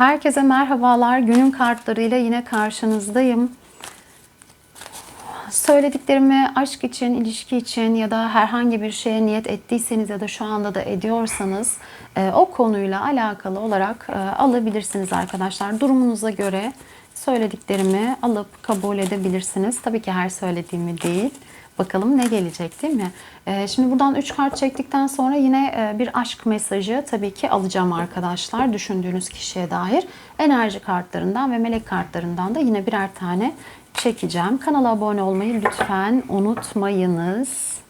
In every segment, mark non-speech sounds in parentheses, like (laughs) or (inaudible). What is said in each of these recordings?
Herkese merhabalar. Günün kartlarıyla yine karşınızdayım. Söylediklerimi aşk için, ilişki için ya da herhangi bir şeye niyet ettiyseniz ya da şu anda da ediyorsanız e, o konuyla alakalı olarak e, alabilirsiniz arkadaşlar. Durumunuza göre söylediklerimi alıp kabul edebilirsiniz. Tabii ki her söylediğimi değil. Bakalım ne gelecek değil mi? Ee, şimdi buradan 3 kart çektikten sonra yine e, bir aşk mesajı tabii ki alacağım arkadaşlar. Düşündüğünüz kişiye dair enerji kartlarından ve melek kartlarından da yine birer tane çekeceğim. Kanala abone olmayı lütfen unutmayınız.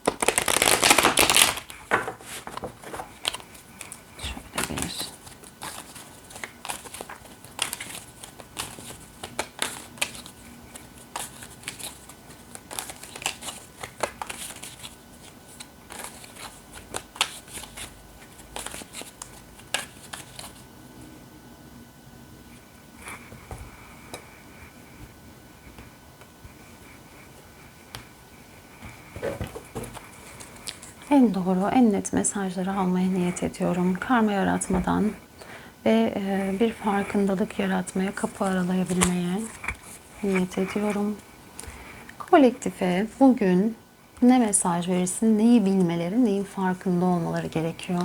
Şöyle bir En doğru, en net mesajları almaya niyet ediyorum. Karma yaratmadan ve e, bir farkındalık yaratmaya, kapı aralayabilmeye niyet ediyorum. Kolektife bugün ne mesaj verirsin, neyi bilmeleri, neyin farkında olmaları gerekiyor?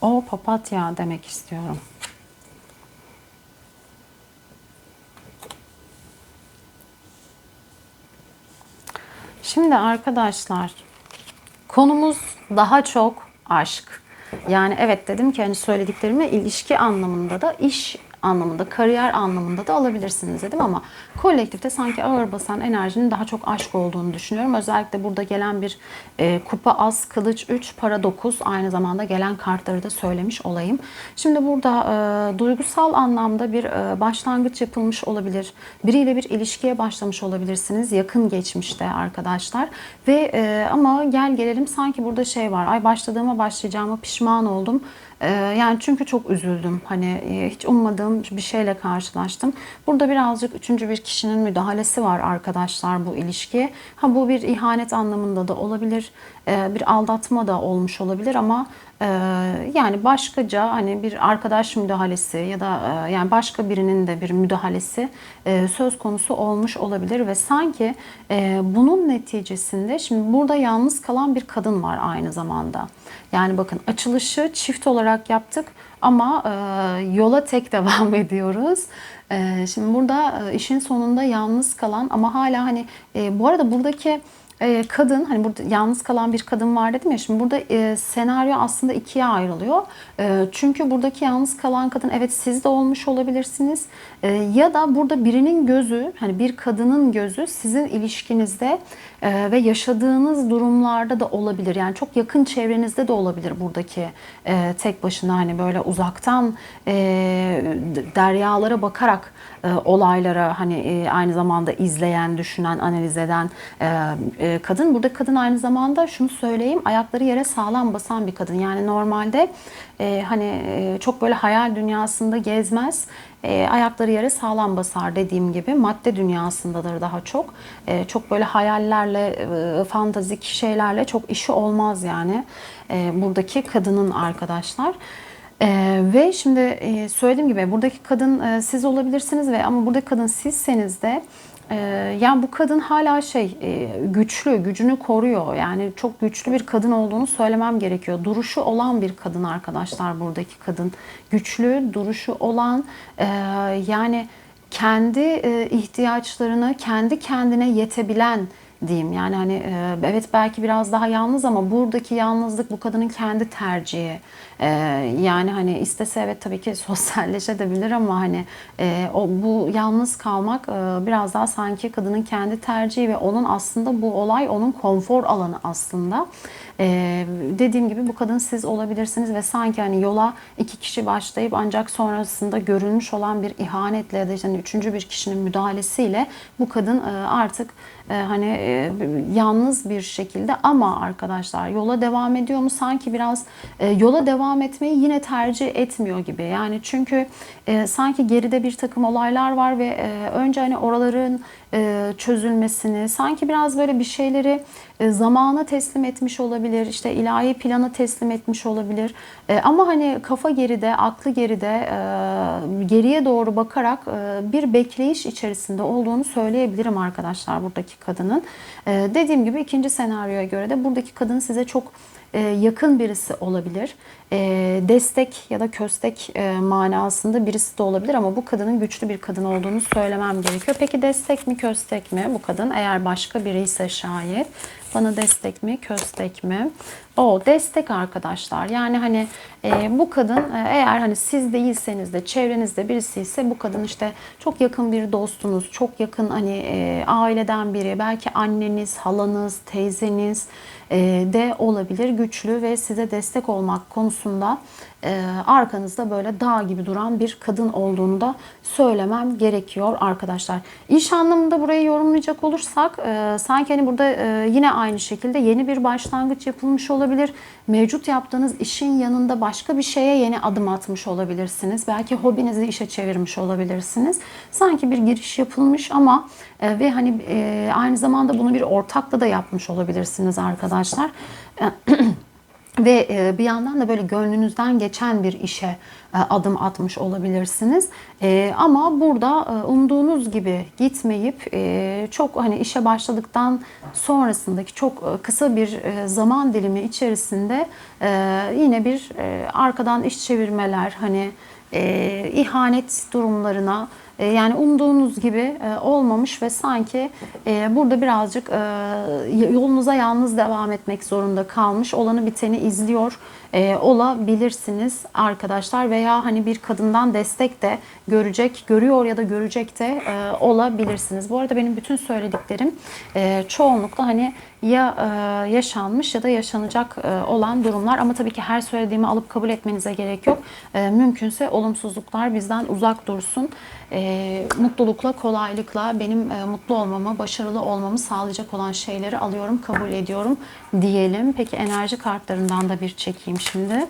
O papatya demek istiyorum. Şimdi arkadaşlar konumuz daha çok aşk. Yani evet dedim ki hani söylediklerimi ilişki anlamında da iş anlamında, kariyer anlamında da alabilirsiniz dedim ama kolektifte sanki ağır basan enerjinin daha çok aşk olduğunu düşünüyorum. Özellikle burada gelen bir e, kupa az, kılıç 3, para 9 aynı zamanda gelen kartları da söylemiş olayım. Şimdi burada e, duygusal anlamda bir e, başlangıç yapılmış olabilir. Biriyle bir ilişkiye başlamış olabilirsiniz yakın geçmişte arkadaşlar. Ve e, ama gel gelelim sanki burada şey var. Ay başladığıma başlayacağıma pişman oldum. E, yani çünkü çok üzüldüm. Hani e, hiç ummadığım bir şeyle karşılaştım. Burada birazcık üçüncü bir kişinin müdahalesi var arkadaşlar bu ilişkiye. Ha bu bir ihanet anlamında da olabilir. E, bir aldatma da olmuş olabilir ama yani başkaca hani bir arkadaş müdahalesi ya da e, yani başka birinin de bir müdahalesi e, söz konusu olmuş olabilir ve sanki e, bunun neticesinde şimdi burada yalnız kalan bir kadın var aynı zamanda. Yani bakın açılışı çift olarak yaptık ama yola tek (laughs) devam ediyoruz. Şimdi burada işin sonunda yalnız kalan ama hala hani bu arada buradaki e, kadın hani burada yalnız kalan bir kadın var dedim ya şimdi burada e, senaryo aslında ikiye ayrılıyor. E, çünkü buradaki yalnız kalan kadın evet siz de olmuş olabilirsiniz e, ya da burada birinin gözü hani bir kadının gözü sizin ilişkinizde e, ve yaşadığınız durumlarda da olabilir. Yani çok yakın çevrenizde de olabilir buradaki e, tek başına hani böyle uzaktan e, deryalara bakarak e, olaylara hani e, aynı zamanda izleyen, düşünen, analiz eden e, kadın. Burada kadın aynı zamanda şunu söyleyeyim ayakları yere sağlam basan bir kadın. Yani normalde hani çok böyle hayal dünyasında gezmez. E, ayakları yere sağlam basar dediğim gibi madde dünyasındadır daha çok. E, çok böyle hayallerle, e, fantazik şeylerle çok işi olmaz yani. E, buradaki kadının arkadaşlar. Ee, ve şimdi e, söylediğim gibi buradaki kadın e, siz olabilirsiniz ve ama buradaki kadın sizseniz de e, yani bu kadın hala şey e, güçlü, gücünü koruyor. Yani çok güçlü bir kadın olduğunu söylemem gerekiyor. Duruşu olan bir kadın arkadaşlar buradaki kadın. Güçlü, duruşu olan e, yani kendi e, ihtiyaçlarını kendi kendine yetebilen diyeyim. Yani hani e, evet belki biraz daha yalnız ama buradaki yalnızlık bu kadının kendi tercihi. E, yani hani istese evet tabii ki (laughs) sosyalleşebilir ama hani e, o bu yalnız kalmak biraz daha sanki kadının kendi tercihi ve onun aslında bu olay onun konfor alanı aslında. dediğim gibi bu kadın siz olabilirsiniz ve sanki hani yola iki kişi başlayıp ancak sonrasında görülmüş olan bir ihanetle ya da işte hani üçüncü bir kişinin müdahalesiyle bu kadın artık e, hani e, yalnız bir şekilde ama arkadaşlar yola devam ediyor mu? Sanki biraz e, yola devam etmeyi yine tercih etmiyor gibi. Yani çünkü e, sanki geride bir takım olaylar var ve önce hani oraların e, çözülmesini sanki biraz böyle bir şeyleri e, zamana teslim etmiş olabilir işte ilahi plana teslim etmiş olabilir. E, ama hani kafa geride aklı geride e, geriye doğru bakarak bir bekleyiş içerisinde olduğunu söyleyebilirim arkadaşlar buradaki kadının. Dediğim gibi ikinci senaryoya göre de buradaki kadın size çok e, yakın birisi olabilir. E, destek ya da köstek e, manasında birisi de olabilir ama bu kadının güçlü bir kadın olduğunu söylemem gerekiyor. Peki destek mi köstek mi bu kadın? Eğer başka biri ise şayet bana destek mi köstek mi? O destek arkadaşlar. Yani hani e, bu kadın e, eğer hani siz değilseniz de çevrenizde birisi ise bu kadın işte çok yakın bir dostunuz, çok yakın hani e, aileden biri, belki anneniz, halanız, teyzeniz de olabilir. Güçlü ve size destek olmak konusunda e, arkanızda böyle dağ gibi duran bir kadın olduğunu da söylemem gerekiyor arkadaşlar. İş anlamında burayı yorumlayacak olursak e, sanki hani burada e, yine aynı şekilde yeni bir başlangıç yapılmış olabilir. Mevcut yaptığınız işin yanında başka bir şeye yeni adım atmış olabilirsiniz. Belki hobinizi işe çevirmiş olabilirsiniz. Sanki bir giriş yapılmış ama e, ve hani e, aynı zamanda bunu bir ortakla da yapmış olabilirsiniz arkadaşlar. (clears throat) Ve e, bir yandan da böyle gönlünüzden geçen bir işe e, adım atmış olabilirsiniz. E, ama burada umduğunuz gibi gitmeyip çok hani işe başladıktan sonrasındaki çok kısa bir zaman dilimi içerisinde yine bir arkadan iş çevirmeler hani ihanet durumlarına yani umduğunuz gibi olmamış ve sanki burada birazcık yolunuza yalnız devam etmek zorunda kalmış olanı biteni izliyor olabilirsiniz arkadaşlar veya hani bir kadından destek de görecek, görüyor ya da görecek de olabilirsiniz. Bu arada benim bütün söylediklerim çoğunlukla hani ya yaşanmış ya da yaşanacak olan durumlar ama tabii ki her söylediğimi alıp kabul etmenize gerek yok. Mümkünse olumsuzluklar bizden uzak dursun. Mutlulukla, kolaylıkla benim mutlu olmamı, başarılı olmamı sağlayacak olan şeyleri alıyorum, kabul ediyorum diyelim. Peki enerji kartlarından da bir çekeyim şimdi.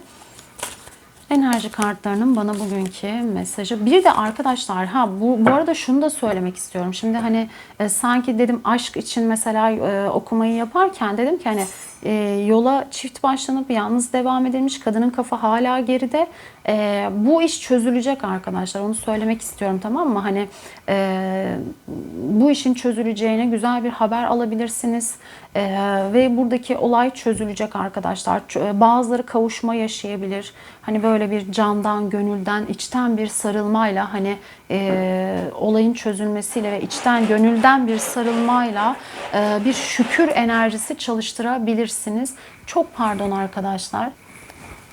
Enerji kartlarının bana bugünkü mesajı. Bir de arkadaşlar ha bu bu arada şunu da söylemek istiyorum. Şimdi hani e, sanki dedim aşk için mesela e, okumayı yaparken dedim ki hani e, yola çift başlanıp yalnız devam edilmiş kadının kafa hala geride. E, bu iş çözülecek arkadaşlar. Onu söylemek istiyorum tamam mı? Hani e, bu işin çözüleceğine güzel bir haber alabilirsiniz. E, ve buradaki olay çözülecek arkadaşlar. Ç- Bazıları kavuşma yaşayabilir. Hani böyle bir candan, gönülden, içten bir sarılmayla hani e, olayın çözülmesiyle ve içten, gönülden bir sarılmayla e, bir şükür enerjisi çalıştırabilirsiniz. Çok pardon arkadaşlar.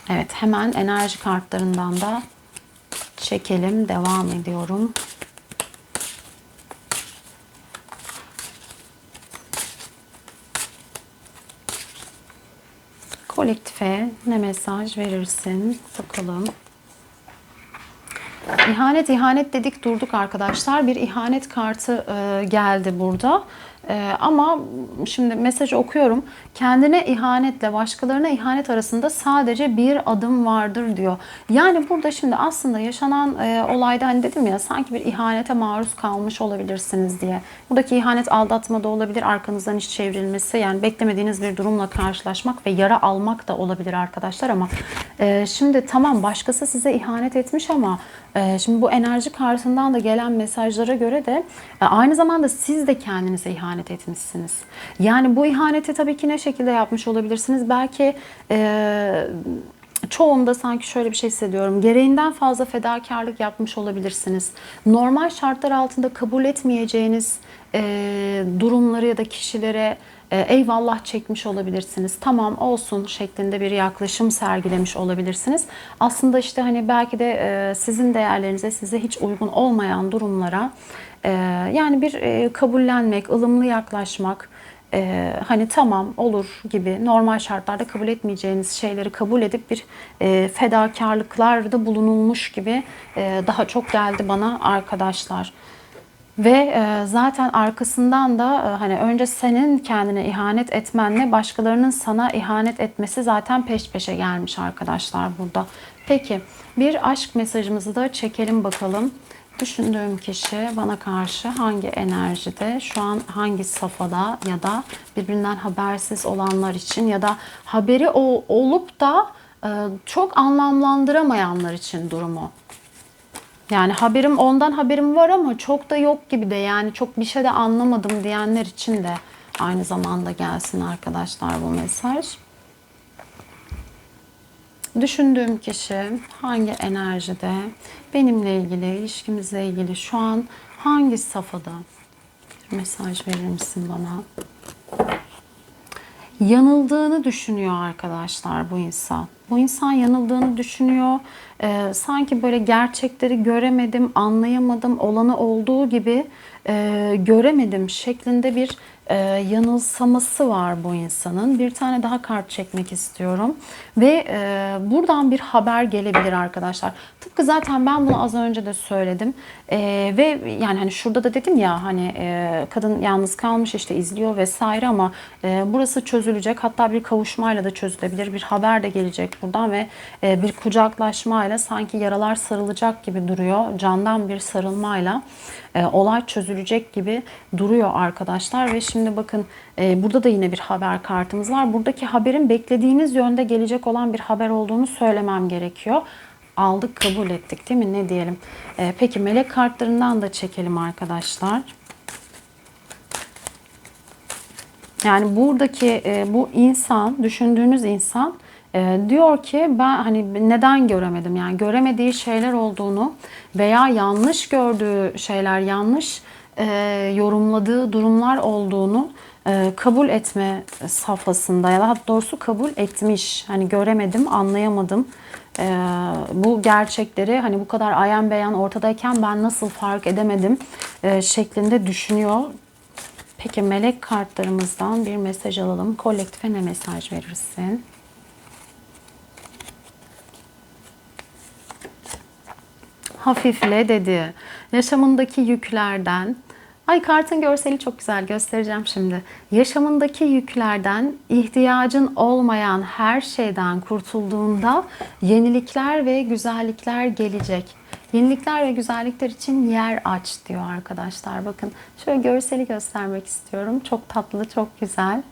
Evet hemen enerji kartlarından da çekelim. Devam ediyorum. Kolektife ne mesaj verirsin? Bakalım. İhanet ihanet dedik durduk arkadaşlar. Bir ihanet kartı e, geldi burada. E, ama şimdi mesajı okuyorum. Kendine ihanetle başkalarına ihanet arasında sadece bir adım vardır diyor. Yani burada şimdi aslında yaşanan e, olayda hani dedim ya sanki bir ihanete maruz kalmış olabilirsiniz diye. Buradaki ihanet aldatma da olabilir. Arkanızdan iş çevrilmesi yani beklemediğiniz bir durumla karşılaşmak ve yara almak da olabilir arkadaşlar ama e, şimdi tamam başkası size ihanet etmiş ama şimdi bu enerji kartından da gelen mesajlara göre de e, aynı zamanda siz de kendinize ihanet etmişsiniz. Yani bu ihaneti tabii ki ne şekilde yapmış olabilirsiniz? Belki e, çoğunda sanki şöyle bir şey hissediyorum. Gereğinden fazla fedakarlık yapmış olabilirsiniz. Normal şartlar altında kabul etmeyeceğiniz e, durumları ya da kişilere eyvallah çekmiş olabilirsiniz. Tamam olsun şeklinde bir yaklaşım sergilemiş olabilirsiniz. Aslında işte hani belki de e, sizin değerlerinize, size hiç uygun olmayan durumlara e, yani bir e, kabullenmek, ılımlı yaklaşmak, e, hani tamam olur gibi normal şartlarda kabul etmeyeceğiniz şeyleri kabul edip bir e, fedakarlıklarda bulunulmuş gibi e, daha çok geldi bana arkadaşlar. Ve e, zaten arkasından da e, hani önce senin kendine ihanet etmenle başkalarının sana ihanet etmesi zaten peş peşe gelmiş arkadaşlar burada. Peki bir aşk mesajımızı da çekelim bakalım. Düşündüğüm kişi bana karşı hangi enerjide, şu an hangi safhada ya da birbirinden habersiz olanlar için ya da haberi ol- olup da e, çok anlamlandıramayanlar için durumu. Yani haberim ondan haberim var ama çok da yok gibi de yani çok bir şey de anlamadım diyenler için de aynı zamanda gelsin arkadaşlar bu mesaj. Düşündüğüm kişi hangi enerjide, benimle ilgili, ilişkimizle ilgili şu an hangi safhada? Mesaj verir misin bana? Yanıldığını düşünüyor arkadaşlar bu insan. Bu insan yanıldığını düşünüyor. Ee, sanki böyle gerçekleri göremedim, anlayamadım, olanı olduğu gibi e, göremedim şeklinde bir e, yanılsaması var bu insanın. Bir tane daha kart çekmek istiyorum. Ve e, buradan bir haber gelebilir arkadaşlar. Tıpkı zaten ben bunu az önce de söyledim. E, ve yani hani şurada da dedim ya hani e, kadın yalnız kalmış işte izliyor vesaire ama e, burası çözülecek. Hatta bir kavuşmayla da çözülebilir. Bir haber de gelecek buradan ve e, bir kucaklaşmayla sanki yaralar sarılacak gibi duruyor. Candan bir sarılmayla e, olay çözülecek gibi duruyor arkadaşlar ve şimdi bakın e, burada da yine bir haber kartımız var. Buradaki haberin beklediğiniz yönde gelecek olan bir haber olduğunu söylemem gerekiyor. Aldık kabul ettik değil mi ne diyelim. E, peki melek kartlarından da çekelim arkadaşlar. Yani buradaki e, bu insan, düşündüğünüz insan e, diyor ki ben hani neden göremedim? Yani göremediği şeyler olduğunu veya yanlış gördüğü şeyler, yanlış e, yorumladığı durumlar olduğunu e, kabul etme safhasında ya da doğrusu kabul etmiş. Hani göremedim, anlayamadım. E, bu gerçekleri hani bu kadar ayan beyan ortadayken ben nasıl fark edemedim e, şeklinde düşünüyor. Peki melek kartlarımızdan bir mesaj alalım. Kolektife ne mesaj verirsin? Hafifle dedi. Yaşamındaki yüklerden Ay kartın görseli çok güzel göstereceğim şimdi. Yaşamındaki yüklerden, ihtiyacın olmayan her şeyden kurtulduğunda yenilikler ve güzellikler gelecek. Yenilikler ve güzellikler için yer aç diyor arkadaşlar. Bakın şöyle görseli göstermek istiyorum. Çok tatlı, çok güzel.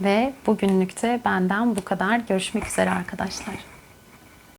Ve bugünlükte benden bu kadar. Görüşmek üzere arkadaşlar.